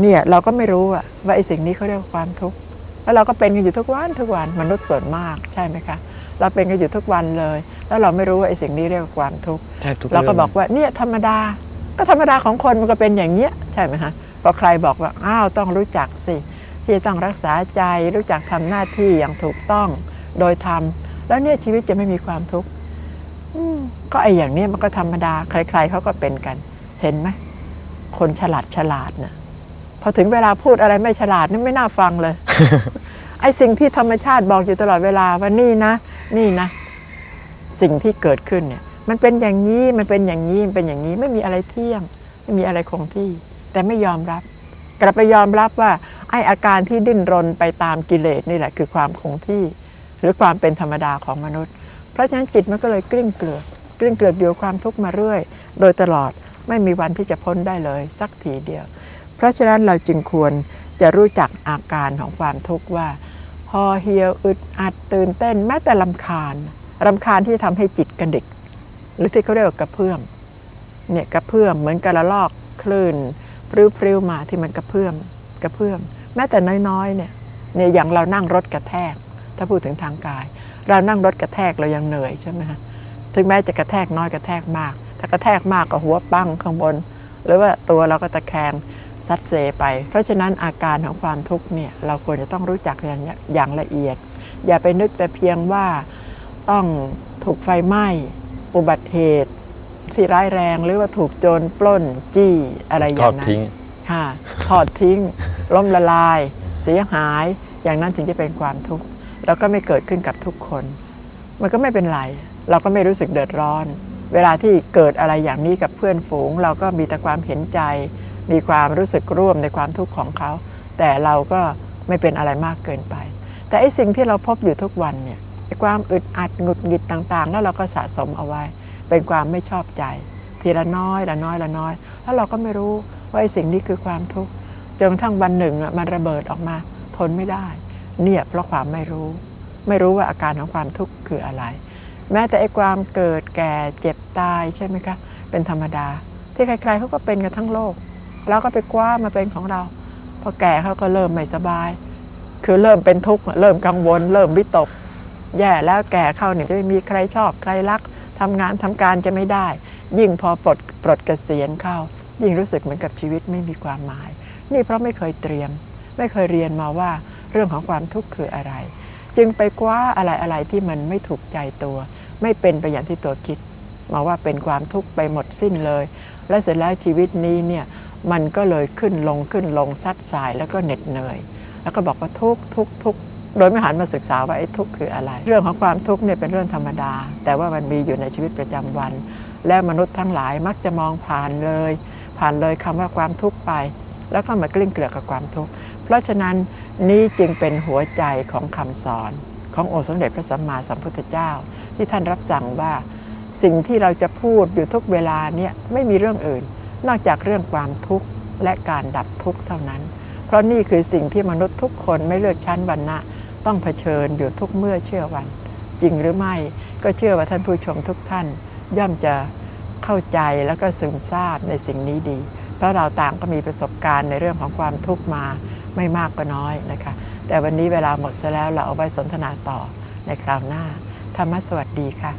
เนี่ยเราก็ไม่รู้อะว่าไอ้สิ่งนี้เขาเรียกว่าความทุกข์แล้วเราก็เป็นกันอยู่ทุกวันทุกวันมนุษย์ส่วนมากใช่ไหมคะ เราเป็นกันอยู่ทุกวันเลย แล้วเราไม่รู้ว่าไอ้สิ่งนี้เรียกว่าความทุกข์แทบทุกเราก็รื่องบอกว่าเนี่ยธรรมดา ก็ธรรมดาของคนมันก็เป็นอย่างเนี้ยใช่ไหมฮะพอใครบอกว่าอ้าวต้องรู้จักสิที่ต้องรักษาใจรู้จักทำหน้าที่อย่างถูกต้องโดยธรรมแล้วเนี่ยชีวิตจะไม่มีความทุกข์อืมก็ไอ้อย่างเนี้ยมันก็ธรรมดา ใคร ๆเขาก็เป็นกัน เห็นไหมคนฉลาดฉลาดนะ พอถึงเวลาพูดอะไรไม่ฉลาดนี่ไม่น่าฟังเลย ไอ้สิ่งที่ธรรมชาติบอกอยู่ตลอดเวลาว่านี่นะ นี่นะ สิ่งที่เกิดขึ้นเนี่ย มันเป็นอย่างนี้มันเป็นอย่างนี้มันเป็นอย่างนี้ไม่มีอะไรเที่ยง ไม่มีอะไรคงที่ แต่ไม่ยอมรับ กลับไปยอมรับว่า ไอ้อาการที่ดิ้นรนไปตามกิเลสนี่แหละ คือความคงที่ หรือความเป็นธรรมดาของมนุษย์ เพราะฉะนั้นจิตมันก็เลยกลิ้งเกลือกกลิ้งเกลือกอยู่กับความทุกข์มาเรื่อย โดยตลอดไม่มีวันที่จะพ้นได้เลย สักทีเดียวเพ ราะฉะนั้นเราจึงควรจะรู้จักอาการของความทุกข์ว่าพอเหี่ยวอึดอัดตื่นเต้นแม้แต่ลำคาญรำคาญที่ทำให้จิตกระดิก หรือที่เขาเรียกว่ากระเพื่อมเนี่ยกระเพื่อมเหมือนกระลอกคลื่นพริ้วๆมาที่มันกระเพื่อมกระเพื่อมแม้แต่น้อยๆเนี่ยเนี่ยอย่างเรานั่งรถกระแทก ถ้าพูดถึงทางกาย เรานั่งรถกระแทกเรายังเหนื่อยใช่ไหมฮะถึงแม้จะกระแทกน้อยกระแทกมาก ถ้ากระแทกมากก็หัวปั้งข้างบน หรือว่าตัวเราก็ตะแคง ซัดเซไป เพราะฉะนั้นอาการของความทุกข์เนี่ยเราควรจะต้องรู้จักอย่างอย่างละเอียด อย่าไปนึกแต่เพียงว่าต้องถูกไฟไหม้อุบัติเหตุที่ร้ายแรงหรือว่าถูกโจรปล้นจี้อะไรอทอย่างดนั้นทิ้งค่ะถอดทิ้ง ล้มละลาย เสียหาย อย่างนั้นถึงจะเป็นความทุกข์แล้วก็ไม่เกิดขึ้นกับทุกคน มันก็ไม่เป็นไร เราก็ไม่รู้สึกเดือดร้อน เวลาที่เกิดอะไรอย่างนี้กับเพื่อนฝูง เราก็มีแต่ความเห็นใจ มีความรู้สึกร่วมในความทุกข์ของเขา แต่เราก็ไม่เป็นอะไรมากเกินไป แต่ไอ้สิ่งที่เราพบอยู่ทุกวันเนี่ยไอความอึดอัดหงุดหงิดต่างๆ แล้วเราก็สะสมเอาไว้ เป็นความไม่ชอบใจ ทีละน้อยละน้อยละน้อย แล้วเราก็ไม่รู้ว่าไอ้สิ่งนี้คือความทุกข์จนกระทั่งวันหนึ่งมันระเบิดออกมาทนไม่ได้ เนี่ยเพราะความไม่รู้ ไม่รู้ว่าอาการของความทุกข์คืออะไร แม้แต่ไอ้ความเกิดแก่เจ็บตายใช่ไหมคะเป็นธรรมดา ที่ใครๆเขาก็เป็นกันทั้งโลก เราก็ไปคว้ามาเป็นของเรา พอแก่เขาก็เริ่มไม่สบาย คือเริ่มเป็นทุกข์เริ่มกังวล เริ่มวิตก แย่แล้วแก่เข้าเนี่ยจะไม่มีใครชอบใครรักทำงานทำการจะไม่ได้ ยิ่งพอปลดปลดเกษียณเข้า ยิ่งรู้สึกเหมือนกับชีวิตไม่มีความหมาย นี่เพราะไม่เคยเตรียม ไม่เคยเรียนมาว่าเรื่องของความทุกข์คืออะไร จึงไปคว้าอะไรอะไรที่มันไม่ถูกใจตัว ไม่เป็นไปอย่างที่ตัวคิดมาว่าเป็นความทุกข์ไปหมดสิ้นเลย และเสร็จแล้วชีวิตนี้เนี่ย มันก็เลยขึ้นลงขึ้นลงซัดสายแล้วก็เหน็ดเหนื่อย แล้วก็บอกว่าทุกทุกทุกโดยไม่หันมาศึกษาว่าไอ้ทุกข์คืออะไร เรื่องของความทุกข์เนี่ยเป็นเรื่องธรรมดา แต่ว่ามันมีอยู่ในชีวิตประจำวัน และมนุษย์ทั้งหลายมักจะมองผ่านเลย ผ่านเลยคำว่าความทุกข์ไป แล้วก็มากลิ้งเกลือกกับความทุกข์เพราะฉะนั้นนี่จึงเป็นหัวใจของคำสอน ขององค์สมเด็จพระสัมมาสัมพุทธเจ้า ที่ท่านรับสั่งว่า สิ่งที่เราจะพูดอยู่ทุกเวลาเนี่ยไม่มีเรื่องอื่น นอกจากเรื่องความทุกข์และการดับทุกข์เท่านั้น เพราะนี่คือสิ่งที่มนุษย์ทุกคนไม่เลือกชั้นวรรณะต้องเผชิญอยู่ทุกเมื่อเชื่อวัน จริงหรือไม่ก็เชื่อว่าท่านผู้ชมทุกท่าน ย่อมจะเข้าใจแล้วก็ซึมซาบในสิ่งนี้ดี เพราะเราต่างก็มีประสบการณ์ในเรื่องของความทุกข์มาไม่มากก็น้อยนะคะ แต่วันนี้เวลาหมดซะแล้วเราเอาไว้สนทนาต่อในคราวหน้า ธรรมสวัสดีค่ะ